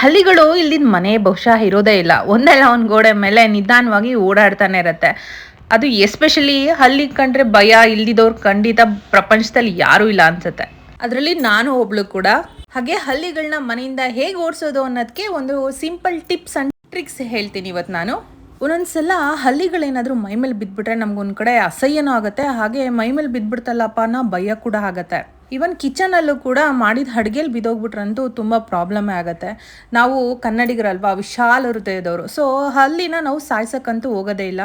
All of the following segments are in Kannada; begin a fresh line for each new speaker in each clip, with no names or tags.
ಹಳ್ಳಿಗಳು ಇಲ್ಲಿನ ಮನೆ ಬಹುಶಃ ಇರೋದೇ ಇಲ್ಲ. ಒಂದಲ್ಲ ಒಂದು ಗೋಡೆ ಮೇಲೆ ನಿಧಾನವಾಗಿ ಓಡಾಡ್ತಾನೆ ಇರುತ್ತೆ. ಅದು ಎಸ್ಪೆಷಲಿ ಹಲ್ಲಿ ಕಂಡ್ರೆ ಭಯ ಇಲ್ಲಿದವ್ರು ಖಂಡಿತ ಪ್ರಪಂಚದಲ್ಲಿ ಯಾರೂ ಇಲ್ಲ ಅನ್ಸುತ್ತೆ. ಅದರಲ್ಲಿ ನಾನು ಒಬ್ಳು ಕೂಡ. ಹಾಗೆ ಹಲ್ಲಿಗಳನ್ನ ಮನೆಯಿಂದ ಹೇಗೆ ಓಡಿಸೋದು ಅನ್ನೋದಕ್ಕೆ ಒಂದು ಸಿಂಪಲ್ ಟಿಪ್ಸ್ ಅಂಡ್ ಟ್ರಿಕ್ಸ್ ಹೇಳ್ತೀನಿ ಇವತ್ತು ನಾನು. ಒಂದೊಂದ್ಸಲ ಹಳ್ಳಿಗಳೇನಾದರೂ ಮೈ ಮೇಲೆ ಬಿದ್ದುಬಿಟ್ರೆ ನಮ್ಗೊಂದು ಕಡೆ ಅಸಹ್ಯನೂ ಆಗುತ್ತೆ. ಹಾಗೆ ಮೈಮೇಲೆ ಬಿದ್ದುಬಿಡ್ತಲ್ಲಪ್ಪ ಅನ್ನೋ ಭಯ ಕೂಡ ಆಗುತ್ತೆ. ಈವನ್ ಕಿಚನಲ್ಲೂ ಕೂಡ ಮಾಡಿದ ಅಡುಗೆಲಿ ಬಿದ್ದೋಗ್ಬಿಟ್ರಂತೂ ತುಂಬ ಪ್ರಾಬ್ಲಮ್ ಆಗುತ್ತೆ. ನಾವು ಕನ್ನಡಿಗರಲ್ವಾ, ವಿಶಾಲ ಹೃದಯದವರು. ಸೊ ಹಲ್ಲಿನ ನಾವು ಸಾಯ್ಸಕ್ಕಂತೂ ಹೋಗೋದೇ ಇಲ್ಲ.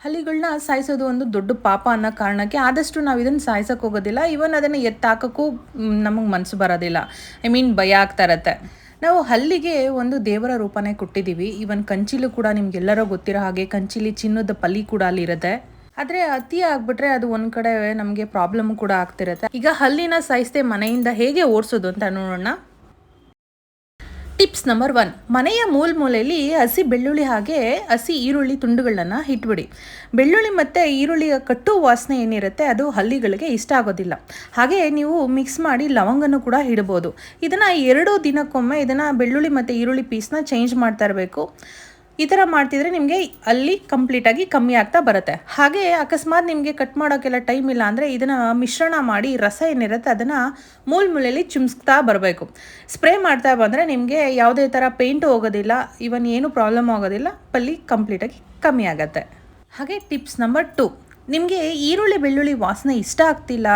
ಹಲ್ಲಿಗಳನ್ನ ಸಾಯಿಸೋದು ಒಂದು ದೊಡ್ಡ ಪಾಪ ಅನ್ನೋ ಕಾರಣಕ್ಕೆ ಆದಷ್ಟು ನಾವು ಇದನ್ನು ಸಾಯ್ಸಕ್ಕೆ ಹೋಗೋದಿಲ್ಲ. ಇವನ್ ಅದನ್ನು ಎತ್ತಾಕೋಕ್ಕೂ ನಮಗೆ ಮನಸ್ಸು ಬರೋದಿಲ್ಲ. ಐ ಮೀನ್ ಭಯ ಆಗ್ತಾ ಇರತ್ತೆ. ನಾವು ಹಲ್ಲಿಗೆ ಒಂದು ದೇವರ ರೂಪನೇ ಕೊಟ್ಟಿದ್ದೀವಿ. ಇವನ್ ಕಂಚಿಲು ಕೂಡ ನಿಮ್ಗೆಲ್ಲರೂ ಗೊತ್ತಿರೋ ಹಾಗೆ, ಕಂಚಿಲಿ ಚಿನ್ನದ ಪಲ್ಲಿ ಕೂಡ ಅಲ್ಲಿರುತ್ತೆ. ಆದರೆ ಅತಿ ಆಗ್ಬಿಟ್ರೆ ಅದು ಒಂದು ಕಡೆ ನಮಗೆ ಪ್ರಾಬ್ಲಮ್ ಕೂಡ ಆಗ್ತಿರುತ್ತೆ. ಈಗ ಹಲ್ಲಿನ ಸಾಯಿಸದೆ ಮನೆಯಿಂದ ಹೇಗೆ ಓಡಿಸೋದು ಅಂತ ನೋಡೋಣ. ಟಿಪ್ಸ್ ನಂಬರ್ ಒನ್ ಮನೆಯ ಮೂಲ ಮೂಲೆಯಲ್ಲಿ ಹಸಿ ಬೆಳ್ಳುಳ್ಳಿ ಹಾಗೆ ಹಸಿ ಈರುಳ್ಳಿ ತುಂಡುಗಳನ್ನು ಇಟ್ಬಿಡಿ. ಬೆಳ್ಳುಳ್ಳಿ ಮತ್ತು ಈರುಳ್ಳಿಯ ಕಟ್ಟು ವಾಸನೆ ಏನಿರುತ್ತೆ ಅದು ಹಲ್ಲಿಗಳಿಗೆ ಇಷ್ಟ ಆಗೋದಿಲ್ಲ. ಹಾಗೆ ನೀವು ಮಿಕ್ಸ್ ಮಾಡಿ ಲವಂಗನೂ ಕೂಡ ಇಡ್ಬೋದು. ಇದನ್ನು ಎರಡು ದಿನಕ್ಕೊಮ್ಮೆ ಇದನ್ನು ಬೆಳ್ಳುಳ್ಳಿ ಮತ್ತು ಈರುಳ್ಳಿ ಪೀಸ್ನ ಚೇಂಜ್ ಮಾಡ್ತಾ ಇರಬೇಕು. ಈ ಥರ ಮಾಡ್ತಿದ್ರೆ ನಿಮಗೆ ಅಲ್ಲಿ ಕಂಪ್ಲೀಟಾಗಿ ಕಮ್ಮಿ ಆಗ್ತಾ ಬರುತ್ತೆ. ಹಾಗೆ ಅಕಸ್ಮಾತ್ ನಿಮಗೆ ಕಟ್ ಮಾಡೋಕ್ಕೆಲ್ಲ ಟೈಮ್ ಇಲ್ಲ ಅಂದರೆ ಇದನ್ನು ಮಿಶ್ರಣ ಮಾಡಿ ರಸ ಏನಿರುತ್ತೆ ಅದನ್ನು ಮೂಲ ಮೂಲೆಯಲ್ಲಿ ಚುಮ್ಸ್ತಾ ಬರಬೇಕು. ಸ್ಪ್ರೇ ಮಾಡ್ತಾ ಬಂದರೆ ನಿಮಗೆ ಯಾವುದೇ ಥರ ಪೇಂಟು ಹೋಗೋದಿಲ್ಲ ಇವನ್ ಏನು ಪ್ರಾಬ್ಲಮ್ ಆಗೋದಿಲ್ಲ, ಪಲ್ಲಿ ಕಂಪ್ಲೀಟಾಗಿ ಕಮ್ಮಿ ಆಗುತ್ತೆ. ಹಾಗೆ ಟಿಪ್ಸ್ ನಂಬರ್ ಟು ನಿಮಗೆ ಈರುಳ್ಳಿ ಬೆಳ್ಳುಳ್ಳಿ ವಾಸನೆ ಇಷ್ಟ ಆಗ್ತಿಲ್ಲ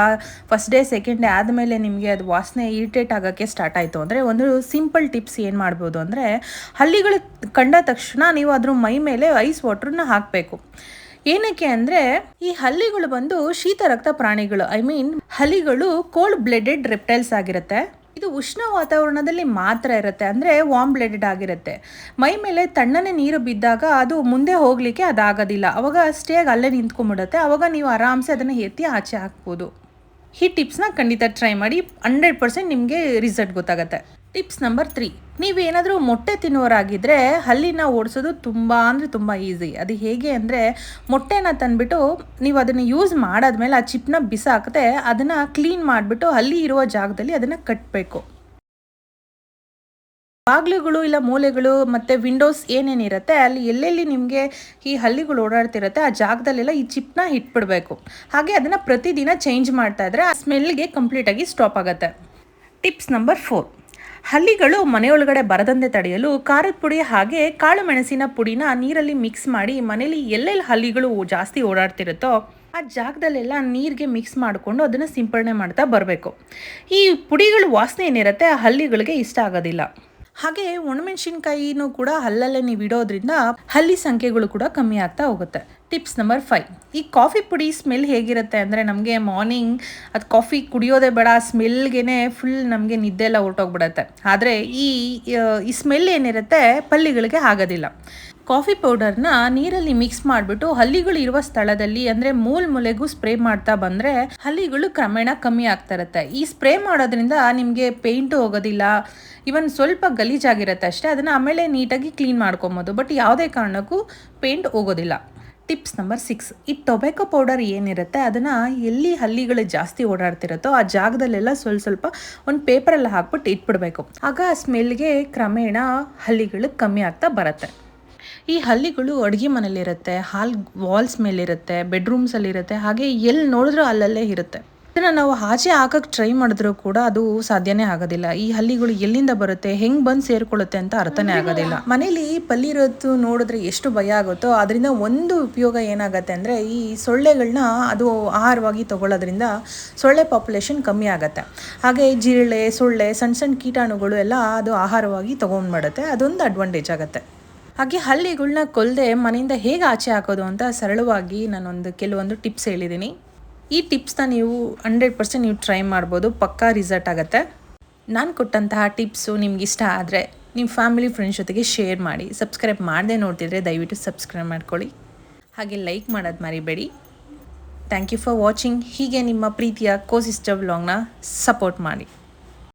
ಫಸ್ಟ್ ಡೇ ಸೆಕೆಂಡ್ ಡೇ ಆದಮೇಲೆ ನಿಮಗೆ ಅದು ವಾಸನೆ ಇರಿಟೇಟ್ ಆಗೋಕ್ಕೆ ಸ್ಟಾರ್ಟ್ ಆಯಿತು. ಅಂದರೆ ಒಂದು ಸಿಂಪಲ್ ಟಿಪ್ಸ್ ಏನು ಮಾಡ್ಬೋದು ಅಂದರೆ, ಹಲ್ಲಿಗಳು ಕಂಡ ತಕ್ಷಣ ನೀವು ಅದ್ರ ಮೈ ಮೇಲೆ ಐಸ್ ವಾಟ್ರನ್ನ ಹಾಕಬೇಕು. ಏನಕ್ಕೆ ಅಂದರೆ, ಈ ಹಲ್ಲಿಗಳು ಬಂದು ಶೀತ ರಕ್ತ ಪ್ರಾಣಿಗಳು ಐ ಮೀನ್ ಹಲ್ಲಿಗಳು ಕೋಲ್ಡ್ ಬ್ಲಡೆಡ್ ರೆಪ್ಟೈಲ್ಸ್ ಆಗಿರುತ್ತೆ. ಉಷ್ಣ ವಾತಾವರಣದಲ್ಲಿ ಮಾತ್ರ ಇರುತ್ತೆ, ಅಂದರೆ ವಾಮ್ ಬ್ಲಡೆಡ್ ಆಗಿರುತ್ತೆ. ಮೈ ಮೇಲೆ ತಣ್ಣನೆ ನೀರು ಬಿದ್ದಾಗ ಅದು ಮುಂದೆ ಹೋಗಲಿಕ್ಕೆ ಅದಾಗೋದಿಲ್ಲ. ಅವಾಗ ಅಷ್ಟೇ ಅಲ್ಲೇ ನಿಂತ್ಕೊಂಡ್ಬಿಡುತ್ತೆ. ಅವಾಗ ನೀವು ಆರಾಮ್ಸೆ ಅದನ್ನು ಎತ್ತಿ ಆಚೆ ಹಾಕ್ಬೋದು. ಈ ಟಿಪ್ಸ್ನ ಖಂಡಿತ ಟ್ರೈ ಮಾಡಿ ಹಂಡ್ರೆಡ್ ಪರ್ಸೆಂಟ್ ನಿಮಗೆ ರಿಸಲ್ಟ್ ಗೊತ್ತಾಗುತ್ತೆ. ಟಿಪ್ಸ್ ನಂಬರ್ ತ್ರೀ ನೀವೇನಾದರೂ ಮೊಟ್ಟೆ ತಿನ್ನೋರಾಗಿದ್ದರೆ ಹಲ್ಲಿನ ಓಡಿಸೋದು ತುಂಬ ಅಂದರೆ ತುಂಬ ಈಸಿ ಅದು ಹೇಗೆ ಅಂದರೆ ಮೊಟ್ಟೆನ ತಂದುಬಿಟ್ಟು ನೀವು ಅದನ್ನು ಯೂಸ್ ಮಾಡಾದ್ಮೇಲೆ ಆ ಚಿಪ್ನ ಬಿಸಾಕದೆ ಅದನ್ನು ಕ್ಲೀನ್ ಮಾಡಿಬಿಟ್ಟು ಹಲ್ಲಿ ಇರುವ ಜಾಗದಲ್ಲಿ ಅದನ್ನು ಕಟ್ಟಬೇಕು ಬಾಗಿಲುಗಳು ಇಲ್ಲ ಮೂಲೆಗಳು ಮತ್ತು ವಿಂಡೋಸ್ ಏನೇನಿರುತ್ತೆ ಅಲ್ಲಿ ಎಲ್ಲೆಲ್ಲಿ ನಿಮಗೆ ಈ ಹಲ್ಲಿಗಳು ಓಡಾಡ್ತಿರುತ್ತೆ, ಆ ಜಾಗದಲ್ಲೆಲ್ಲ ಈ ಚಿಪ್ನ ಇಟ್ಬಿಡಬೇಕು. ಹಾಗೆ ಅದನ್ನು ಪ್ರತಿದಿನ ಚೇಂಜ್ ಮಾಡ್ತಾ ಇದ್ರೆ ಆ ಸ್ಮೆಲ್ಗೆ ಕಂಪ್ಲೀಟಾಗಿ ಸ್ಟಾಪ್ ಆಗುತ್ತೆ. ಟಿಪ್ಸ್ ನಂಬರ್ ಫೋರ್ ಹಲ್ಲಿಗಳು ಮನೆಯೊಳಗಡೆ ಬರದಂತೆ ತಡೆಯಲು ಖಾರದ ಪುಡಿ ಹಾಗೆ ಕಾಳು ಮೆಣಸಿನ ಪುಡಿನ ನೀರಲ್ಲಿ ಮಿಕ್ಸ್ ಮಾಡಿ ಮನೇಲಿ ಎಲ್ಲೆಲ್ಲಿ ಹಲ್ಲಿಗಳು ಜಾಸ್ತಿ ಓಡಾಡ್ತಿರುತ್ತೋ ಆ ಜಾಗದಲ್ಲೆಲ್ಲ ನೀರಿಗೆ ಮಿಕ್ಸ್ ಮಾಡಿಕೊಂಡು ಅದನ್ನು ಸಿಂಪಡಣೆ ಮಾಡ್ತಾ ಬರಬೇಕು. ಈ ಪುಡಿಗಳು ವಾಸನೆ ಏನಿರುತ್ತೆ ಆ ಹಲ್ಲಿಗಳಿಗೆ ಇಷ್ಟ ಆಗೋದಿಲ್ಲ. ಹಾಗೆ ಒಣಮೆಣಸಿನ್ಕಾಯಿನೂ ಕೂಡ ಹಲ್ಲಲ್ಲೇ ನೀವು ಇಡೋದ್ರಿಂದ ಹಲ್ಲಿ ಸಂಖ್ಯೆಗಳು ಕೂಡ ಕಮ್ಮಿ ಆಗ್ತಾ ಹೋಗುತ್ತೆ. Tips number five. ಈ ಕಾಫಿ ಪುಡಿ ಸ್ಮೆಲ್ ಹೇಗಿರುತ್ತೆ ಅಂದರೆ ನಮಗೆ ಮಾರ್ನಿಂಗ್ ಅದು ಕಾಫಿ ಕುಡಿಯೋದೇ ಬೇಡ ಸ್ಮೆಲ್ಗೆ ಫುಲ್ ನಮಗೆ ನಿದ್ದೆ ಎಲ್ಲ ಹೊರಟೋಗ್ಬಿಡತ್ತೆ. ಆದರೆ ಈ ಈ ಸ್ಮೆಲ್ ಏನಿರುತ್ತೆ ಪಲ್ಲಿಗಳಿಗೆ ಆಗೋದಿಲ್ಲ. ಕಾಫಿ ಪೌಡರ್ನ ನೀರಲ್ಲಿ ಮಿಕ್ಸ್ ಮಾಡಿಬಿಟ್ಟು ಹಲ್ಲಿಗಳು ಇರುವ ಸ್ಥಳದಲ್ಲಿ, ಅಂದರೆ ಮೂಲ್ ಮೂಲೆಗೂ ಸ್ಪ್ರೇ ಮಾಡ್ತಾ ಬಂದರೆ ಹಲ್ಲಿಗಳು ಕ್ರಮೇಣ ಕಮ್ಮಿ ಆಗ್ತಾ ಇರುತ್ತೆ. ಈ ಸ್ಪ್ರೇ ಮಾಡೋದ್ರಿಂದ ನಿಮಗೆ ಪೇಂಟು ಹೋಗೋದಿಲ್ಲ ಇವನ್ ಸ್ವಲ್ಪ ಗಲೀಜಾಗಿರುತ್ತೆ ಅಷ್ಟೇ, ಅದನ್ನು ಆಮೇಲೆ ನೀಟಾಗಿ ಕ್ಲೀನ್ ಮಾಡ್ಕೊಬೋದು. ಬಟ್ ಯಾವುದೇ ಕಾರಣಕ್ಕೂ ಪೇಂಟ್ ಹೋಗೋದಿಲ್ಲ. Tips number six. ಈ ಟೊಬ್ಯಾಕೊ ಪೌಡರ್ ಏನಿರುತ್ತೆ, ಅದನ್ನು ಎಲ್ಲಿ ಹಲ್ಲಿಗಳು ಜಾಸ್ತಿ ಓಡಾಡ್ತಿರುತ್ತೋ ಆ ಜಾಗದಲ್ಲೆಲ್ಲ ಸ್ವಲ್ಪ ಸ್ವಲ್ಪ ಒಂದು ಪೇಪರಲ್ಲಿ ಹಾಕ್ಬಿಟ್ಟು ಇಟ್ಬಿಡ್ಬೇಕು. ಆಗ ಆ ಸ್ಮೆಲ್ಗೆ ಕ್ರಮೇಣ ಹಲ್ಲಿಗಳು ಕಮ್ಮಿ ಆಗ್ತಾ ಬರುತ್ತೆ. ಈ ಹಲ್ಲಿಗಳು ಅಡುಗೆ ಮನೇಲಿರುತ್ತೆ ಹಾಲ್ ವಾಲ್ಸ್ ಮೇಲಿರುತ್ತೆ ಬೆಡ್ರೂಮ್ಸಲ್ಲಿರುತ್ತೆ ಹಾಗೆ ಎಲ್ಲಿ ನೋಡಿದ್ರೂ ಅಲ್ಲಲ್ಲೇ ಇರುತ್ತೆ. ಇದನ್ನು ನಾವು ಆಚೆ ಹಾಕಕ್ಕೆ ಟ್ರೈ ಮಾಡಿದ್ರೂ ಕೂಡ ಅದು ಸಾಧ್ಯನೇ ಆಗೋದಿಲ್ಲ. ಈ ಹಲ್ಲಿಗಳು ಎಲ್ಲಿಂದ ಬರುತ್ತೆ ಹೆಂಗೆ ಬಂದು ಸೇರ್ಕೊಳ್ಳುತ್ತೆ ಅಂತ ಅರ್ಥನೇ ಆಗೋದಿಲ್ಲ. ಮನೇಲಿ ಪಲ್ಲಿರೋದು ನೋಡಿದ್ರೆ ಎಷ್ಟು ಭಯ ಆಗುತ್ತೋ ಅದರಿಂದ ಒಂದು ಉಪಯೋಗ ಏನಾಗುತ್ತೆ ಅಂದರೆ ಈ ಸೊಳ್ಳೆಗಳನ್ನ ಅದು ಆಹಾರವಾಗಿ ತಗೊಳ್ಳೋದ್ರಿಂದ ಸೊಳ್ಳೆ ಪಾಪ್ಯುಲೇಷನ್ ಕಮ್ಮಿ ಆಗುತ್ತೆ. ಹಾಗೆ ಜಿರಳೆ ಸೊಳ್ಳೆ ಸಣ್ಣ ಸಣ್ಣ ಕೀಟಾಣುಗಳು ಎಲ್ಲ ಅದು ಆಹಾರವಾಗಿ ತೊಗೊಂಡ್ಬಿಡುತ್ತೆ ಅದೊಂದು ಅಡ್ವಾಂಟೇಜ್ ಆಗುತ್ತೆ. ಹಾಗೆ ಹಲ್ಲಿಗಳನ್ನ ಕೊಲ್ಲದೆ ಮನೆಯಿಂದ ಹೇಗೆ ಆಚೆ ಹಾಕೋದು ಅಂತ ಸರಳವಾಗಿ ನಾನೊಂದು ಕೆಲವೊಂದು ಟಿಪ್ಸ್ ಹೇಳಿದ್ದೀನಿ ಈ ಟಿಪ್ಸ್ನ ನೀವು ಹಂಡ್ರೆಡ್ ಪರ್ಸೆಂಟ್ ನೀವು ಟ್ರೈ ಮಾಡ್ಬೋದು, ಪಕ್ಕಾ ರಿಸಲ್ಟ್ ಆಗುತ್ತೆ. ನಾನು ಕೊಟ್ಟಂತಹ ಟಿಪ್ಸು ನಿಮ್ಗೆ ಇಷ್ಟ ಆದರೆ ನಿಮ್ಮ ಫ್ಯಾಮಿಲಿ ಫ್ರೆಂಡ್ಸ್ ಜೊತೆಗೆ ಶೇರ್ ಮಾಡಿ, ಸಬ್ಸ್ಕ್ರೈಬ್ ಮಾಡದೆ ನೋಡ್ತಿದ್ರೆ ದಯವಿಟ್ಟು ಸಬ್ಸ್ಕ್ರೈಬ್ ಮಾಡ್ಕೊಳ್ಳಿ. ಹಾಗೆ ಲೈಕ್ ಮಾಡೋದು ಮರಿಬೇಡಿ. ಥ್ಯಾಂಕ್ ಯು ಫಾರ್ ವಾಚಿಂಗ್, ಹೀಗೆ ನಿಮ್ಮ ಪ್ರೀತಿಯ ಕೋಸಿಸ್ಟರ್ ವ್ಲಾಗ್ನ ಸಪೋರ್ಟ್ ಮಾಡಿ.